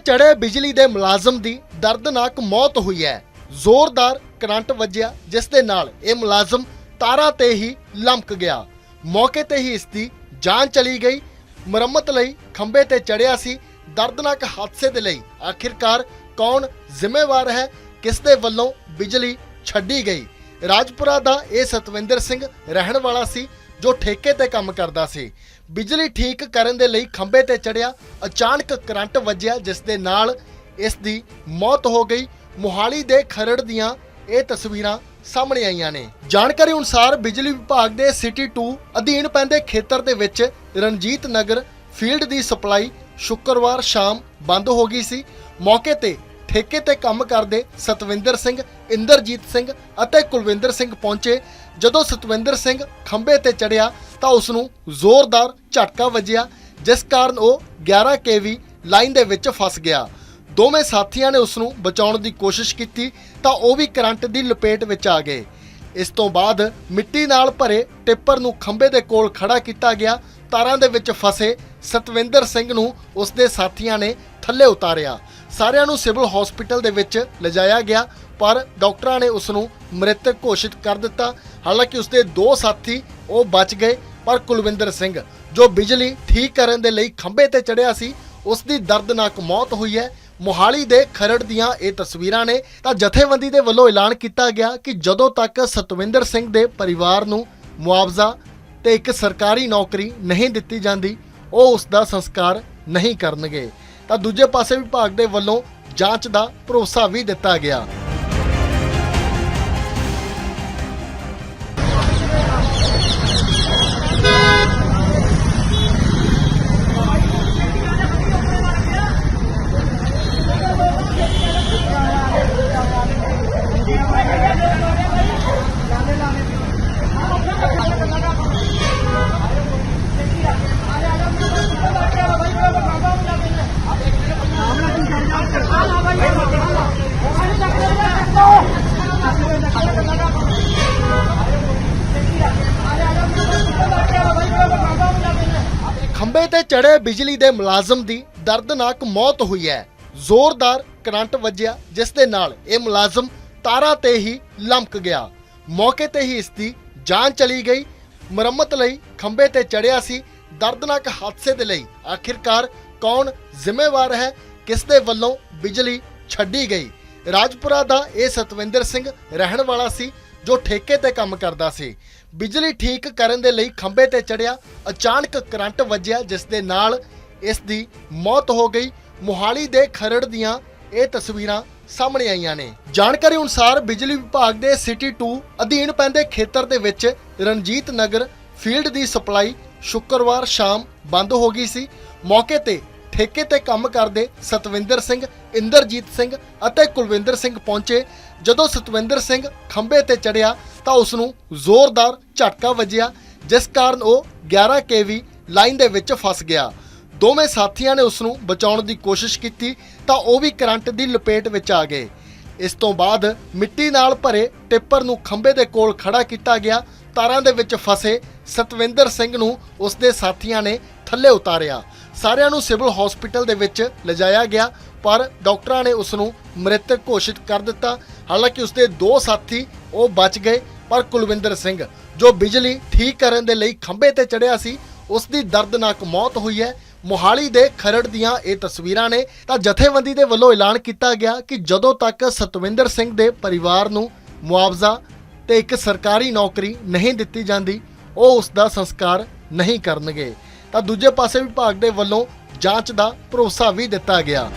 ਚੜੇ ਬਿਜਲੀ ਦੇ ਮੁਲਾਜ਼ਮ ਦੀ ਦਰਦਨਾਕ ਮੌਤ ਹੋਈ ਹੈ। ਜ਼ੋਰਦਾਰ ਕਰੰਟ ਵੱਜਿਆ, ਜਿਸ ਦੇ ਨਾਲ ਇਹ ਮੁਲਾਜ਼ਮ ਤਾਰਾਂ ਤੇ ਹੀ ਲਮਕ ਗਿਆ। ਮੌਕੇ ਤੇ ਹੀ ਇਸ ਦੀ ਜਾਨ ਚਲੀ ਗਈ। ਮੁਰੰਮਤ ਲਈ ਖੰਭੇ ਤੇ ਚੜਿਆ ਸੀ। ਦਰਦਨਾਕ ਹਾਦਸੇ ਦੇ ਲਈ ਆਖਿਰਕਾਰ ਕੌਣ ਜ਼ਿੰਮੇਵਾਰ ਹੈ, ਕਿਸ ਦੇ ਵੱਲੋਂ ਬਿਜਲੀ ਛੱਡੀ ਗਈ? ਰਾਜਪੁਰਾ ਦਾ ਇਹ ਸਤਵਿੰਦਰ ਸਿੰਘ ਰਹਿਣ ਵਾਲਾ ਸੀ, ਜੋ ਠੇਕੇ ਤੇ ਕੰਮ ਕਰਦਾ ਸੀ। ਬਿਜਲੀ ਠੀਕ ਕਰਨ ਦੇ ਲਈ ਖੰਭੇ ਤੇ ਚੜਿਆ, ਅਚਾਨਕ ਕਰੰਟ ਵੱਜਿਆ ਜਿਸ ਦੇ ਨਾਲ ਇਸ ਦੀ ਮੌਤ ਹੋ ਗਈ। ਮੁਹਾਲੀ ਦੇ ਖਰੜ ਦੀਆਂ ਇਹ ਤਸਵੀਰਾਂ ਸਾਹਮਣੇ ਆਈਆਂ ਨੇ। ਜਾਣਕਾਰੀ ਅਨੁਸਾਰ ਬਿਜਲੀ ਵਿਭਾਗ ਦੇ ਸਿਟੀ 2 ਅਧੀਨ ਪੈਂਦੇ ਖੇਤਰ ਦੇ ਵਿੱਚ ਰਣਜੀਤ ਨਗਰ ਫੀਲਡ ਦੀ ਸਪਲਾਈ ਸ਼ੁੱਕਰਵਾਰ ਸ਼ਾਮ ਬੰਦ ਹੋ ਗਈ ਸੀ। ਮੌਕੇ ਤੇ ਠੇਕੇ ਤੇ ਕੰਮ ਕਰਦੇ ਸਤਵਿੰਦਰ ਸਿੰਘ, ਇੰਦਰਜੀਤ ਸਿੰਘ ਅਤੇ ਕੁਲਵਿੰਦਰ ਸਿੰਘ ਪਹੁੰਚੇ। ਜਦੋਂ ਸਤਵਿੰਦਰ ਸਿੰਘ ਖੰਭੇ ਤੇ ਚੜਿਆ ਤਾਂ ਉਸ ਨੂੰ ਜ਼ੋਰਦਾਰ ਝਟਕਾ ਵੱਜਿਆ, ਜਿਸ ਕਾਰਨ ਉਹ 11 ਕੇਵੀ ਲਾਈਨ ਦੇ ਵਿੱਚ ਫਸ ਗਿਆ। ਦੋਵੇਂ ਸਾਥੀਆਂ ਨੇ ਉਸ ਨੂੰ ਬਚਾਉਣ ਦੀ ਕੋਸ਼ਿਸ਼ ਕੀਤੀ ਤਾਂ ਉਹ ਵੀ ਕਰੰਟ ਦੀ ਲਪੇਟ ਵਿੱਚ ਆ ਗਏ। ਇਸ ਤੋਂ ਬਾਅਦ ਮਿੱਟੀ ਨਾਲ ਭਰੇ ਟਿੱਪਰ ਨੂੰ ਖੰਭੇ ਦੇ ਕੋਲ ਖੜਾ ਕੀਤਾ ਗਿਆ। ਤਾਰਾਂ ਦੇ ਵਿੱਚ ਫਸੇ ਸਤਵਿੰਦਰ ਸਿੰਘ ਨੂੰ ਉਸ ਦੇ ਸਾਥੀਆਂ ਨੇ ਥੱਲੇ ਉਤਾਰਿਆ। ਸਾਰਿਆਂ ਨੂੰ ਸਿਵਲ ਹਸਪੀਟਲ ਦੇ ਵਿੱਚ ਲਿਜਾਇਆ ਗਿਆ, ਪਰ ਡਾਕਟਰਾਂ ਨੇ ਉਸ ਨੂੰ ਮ੍ਰਿਤਕ ਘੋਸ਼ਿਤ ਕਰ ਦਿੱਤਾ। ਹਾਲਾਂਕਿ ਉਸ ਦੇ ਦੋ ਸਾਥੀ ਉਹ ਬਚ ਗਏ, ਪਰ ਕੁਲਵਿੰਦਰ ਸਿੰਘ, ਜੋ ਬਿਜਲੀ ਠੀਕ ਕਰਨ ਦੇ ਲਈ ਖੰਭੇ ਤੇ ਚੜਿਆ ਸੀ ਉਸ ਦੀ ਦਰਦਨਾਕ ਮੌਤ ਹੋਈ ਹੈ। ਮੋਹਾਲੀ ਦੇ ਖਰੜ ਦੀਆਂ ਇਹ ਤਸਵੀਰਾਂ ਨੇ ਤਾਂ ਜਥੇਬੰਦੀ ਦੇ ਵੱਲੋਂ ਐਲਾਨ ਕੀਤਾ ਗਿਆ ਕਿ ਜਦੋਂ ਤੱਕ ਸਤਵਿੰਦਰ ਸਿੰਘ ਦੇ ਪਰਿਵਾਰ ਨੂੰ ਮੁਆਵਜ਼ਾ ਤੇ ਇੱਕ ਸਰਕਾਰੀ ਨੌਕਰੀ ਨਹੀਂ ਦਿੱਤੀ ਜਾਂਦੀ, ਉਹ ਉਸ ਦਾ ਸੰਸਕਾਰ ਨਹੀਂ ਕਰਨਗੇ। ਤਾਂ ਦੂਜੇ ਪਾਸੇ ਵਿਭਾਗ ਦੇ ਵੱਲੋਂ ਜਾਂਚ ਦਾ ਭਰੋਸਾ ਵੀ ਦਿੱਤਾ ਗਿਆ। ਖੰਭੇ ਤੇ ਚੜੇ ਬਿਜਲੀ ਦੇ ਮੁਲਾਜ਼ਮ ਦੀ ਦਰਦਨਾਕ ਮੌਤ ਹੋਈ ਹੈ। ਜ਼ੋਰਦਾਰ ਕਰੰਟ ਵੱਜਿਆ, ਜਿਸ ਦੇ ਨਾਲ ਇਹ ਮੁਲਾਜ਼ਮ ਤਾਰਾਂ ਤੇ ਹੀ ਲਮਕ ਗਿਆ। ਮੌਕੇ ਤੇ ਹੀ ਇਸ ਦੀ ਜਾਨ ਚਲੀ ਗਈ। ਮੁਰੰਮਤ ਲਈ ਖੰਭੇ ਤੇ ਚੜਿਆ ਸੀ। ਦਰਦਨਾਕ ਹਾਦਸੇ ਦੇ ਲਈ ਆਖਿਰਕਾਰ ਕੌਣ ਜ਼ਿੰਮੇਵਾਰ ਹੈ? ਕਿਸ ਦੇ ਵੱਲੋਂ ਬਿਜਲੀ ਛੱਡੀ ਗਈ? ਰਾਜਪੁਰਾ ਦਾ ਇਹ ਸਤਵਿੰਦਰ ਸਿੰਘ ਰਹਿਣ ਵਾਲਾ ਸੀ, ਜੋ ਠੇਕੇ ਤੇ ਕੰਮ ਕਰਦਾ ਸੀ। ਬਿਜਲੀ ਠੀਕ ਕਰਨ ਦੇ ਲਈ ਖੰਭੇ ਤੇ ਚੜਿਆ, ਅਚਾਨਕ ਕਰੰਟ ਵੱਜਿਆ ਜਿਸ ਦੇ ਨਾਲ ਇਸ ਦੀ ਮੌਤ ਹੋ ਗਈ। ਮੁਹਾਲੀ ਦੇ ਖਰੜ ਦੀਆਂ ਇਹ ਤਸਵੀਰਾਂ ਸਾਹਮਣੇ ਆਈਆਂ ਨੇ। ਜਾਣਕਾਰੀ ਅਨੁਸਾਰ ਬਿਜਲੀ ਵਿਭਾਗ ਦੇ ਸਿਟੀ 2 ਅਧੀਨ ਪੈਂਦੇ ਖੇਤਰ ਦੇ ਵਿੱਚ ਰਣਜੀਤ ਨਗਰ ਫੀਲਡ ਦੀ ਸਪਲਾਈ ਸ਼ੁੱਕਰਵਾਰ ਸ਼ਾਮ ਬੰਦ ਹੋ ਗਈ ਸੀ। ਮੌਕੇ ਤੇ ਠੇਕੇ ਤੇ ਕੰਮ ਕਰਦੇ ਸਤਵਿੰਦਰ ਸਿੰਘ, ਇੰਦਰਜੀਤ ਸਿੰਘ ਅਤੇ ਕੁਲਵਿੰਦਰ ਸਿੰਘ ਪਹੁੰਚੇ। ਜਦੋਂ ਸਤਵਿੰਦਰ ਸਿੰਘ ਖੰਭੇ ਤੇ ਚੜਿਆ ਤਾਂ ਉਸ ਨੂੰ ਜ਼ੋਰਦਾਰ ਝਟਕਾ ਵੱਜਿਆ, ਜਿਸ ਕਾਰਨ ਉਹ 11 ਕੇਵੀ ਲਾਈਨ ਦੇ ਵਿੱਚ ਫਸ ਗਿਆ। ਦੋਵੇਂ ਸਾਥੀਆਂ ਨੇ ਉਸ ਨੂੰ ਬਚਾਉਣ ਦੀ ਕੋਸ਼ਿਸ਼ ਕੀਤੀ ਤਾਂ ਉਹ ਵੀ ਕਰੰਟ ਦੀ ਲਪੇਟ ਵਿੱਚ ਆ ਗਏ। ਇਸ ਤੋਂ ਬਾਅਦ ਮਿੱਟੀ ਨਾਲ ਭਰੇ ਟਿੱਪਰ ਨੂੰ ਖੰਭੇ ਦੇ ਕੋਲ ਖੜਾ ਕੀਤਾ ਗਿਆ। ਤਾਰਾਂ ਦੇ ਵਿੱਚ ਫਸੇ ਸਤਵਿੰਦਰ ਸਿੰਘ ਨੂੰ ਉਸ ਦੇ ਸਾਥੀਆਂ ਨੇ ਥੱਲੇ ਉਤਾਰਿਆ। ਸਾਰਿਆਂ ਨੂੰ ਸਿਵਲ ਹਸਪੀਟਲ ਦੇ ਵਿੱਚ ਲਿਜਾਇਆ ਗਿਆ, ਪਰ ਡਾਕਟਰਾਂ ਨੇ ਉਸ ਨੂੰ ਮ੍ਰਿਤਕ ਘੋਸ਼ਿਤ ਕਰ ਦਿੱਤਾ। ਹਾਲਾਂਕਿ ਉਸ ਦੇ ਦੋ ਸਾਥੀ ਉਹ ਬਚ ਗਏ, ਪਰ ਕੁਲਵਿੰਦਰ ਸਿੰਘ, ਜੋ ਬਿਜਲੀ ਠੀਕ ਕਰਨ ਦੇ ਲਈ ਖੰਭੇ ਤੇ ਚੜਿਆ ਸੀ ਉਸ ਦੀ ਦਰਦਨਾਕ ਮੌਤ ਹੋਈ ਹੈ। ਮੋਹਾਲੀ ਦੇ ਖਰੜ ਦੀਆਂ ਇਹ ਤਸਵੀਰਾਂ ਨੇ ਤਾਂ ਜਥੇਬੰਦੀ ਦੇ ਵੱਲੋਂ ਐਲਾਨ ਕੀਤਾ ਗਿਆ ਕਿ ਜਦੋਂ ਤੱਕ ਸਤਵਿੰਦਰ ਸਿੰਘ ਦੇ ਪਰਿਵਾਰ ਨੂੰ ਮੁਆਵਜ਼ਾ ਤੇ ਇੱਕ ਸਰਕਾਰੀ ਨੌਕਰੀ ਨਹੀਂ ਦਿੱਤੀ ਜਾਂਦੀ, ਉਹ ਉਸ ਦਾ ਸੰਸਕਾਰ ਨਹੀਂ ਕਰਨਗੇ। ਤਾਂ ਦੂਜੇ ਪਾਸੇ ਵਿਭਾਗ ਦੇ ਵੱਲੋਂ ਜਾਂਚ ਦਾ ਭਰੋਸਾ ਵੀ ਦਿੱਤਾ ਗਿਆ।